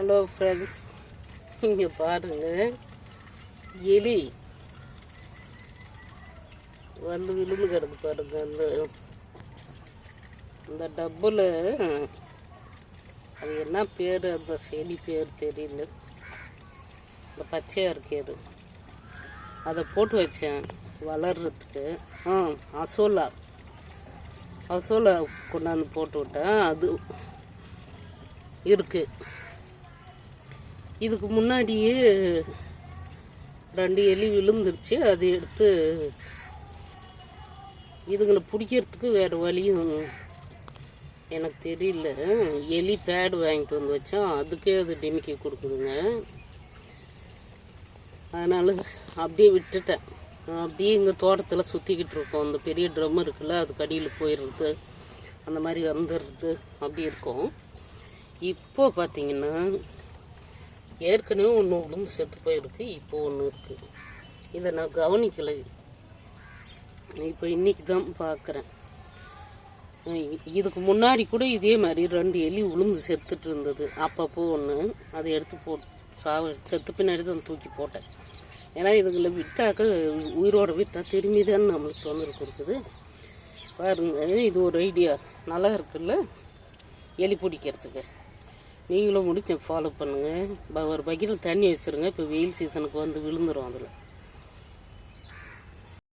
Hello friends இங்கே பாருங்கள் எலி வந்து விழுந்து கிடக்கு பாருங்க. அந்த அந்த டப்பில் அது என்ன பேர்? அந்த செடி பேர் தெரியல. இந்த பச்சையாக இருக்கு அது. அதை போட்டு வச்சேன் வளர்றதுக்கு. ஆ அசோலா. அசோலா கொண்டாந்து போட்டு விட்டேன். அது இருக்குது இதுக்கு முன்னாடியே ரெண்டு எலி விழுந்துருச்சு. அது எடுத்து இதுங்களை பிடிக்கிறதுக்கு வேறு வழியும் எனக்கு தெரியல. எலி பேடு வாங்கிட்டு வந்து வச்சோம் அதுக்கே அது டிமிக்கி கொடுக்குதுங்க. அதனால் அப்படியே விட்டுட்டேன். அப்படியே இங்கே தோட்டத்தில் சுற்றிக்கிட்டு இருக்கோம். அந்த பெரிய ட்ரம் இருக்குல்ல அது கடியில் போயிடுறது அந்த மாதிரி வந்துடுறது அப்படி இருக்கும். இப்போ பார்த்தீங்கன்னா ஏற்கனவே ஒன்று உடம்பு செத்து போயிருக்கு இப்போ ஒன்று இருக்குது இதை நான் கவனிக்கலை. இப்போ இன்றைக்கி தான் பார்க்குறேன். இதுக்கு முன்னாடி கூட இதே மாதிரி ரெண்டு எலி உளுந்து செத்துட்டு இருந்தது. அப்பப்போ ஒன்று அதை எடுத்து போ சாவ செத்து பின்னாடி தான் தூக்கி போட்டேன். ஏன்னா இதுங்களை விட்டாக்க உயிரோட விட்டால் திரும்பி தான் நம்மளுக்கு தொந்தரவு கொடுக்குது. பாருங்க இது ஒரு ஐடியா. நல்லா இருக்குல்ல? எலி பிடிக்கிறதுக்கு. நீங்களும் முடிச்ச ஃபாலோ பண்ணுங்கள் ஒரு பக்கெட்டில் தண்ணி வச்சுருங்க. இப்போ வெயில் சீசனுக்கு வந்து விழுந்துரும் அதில்.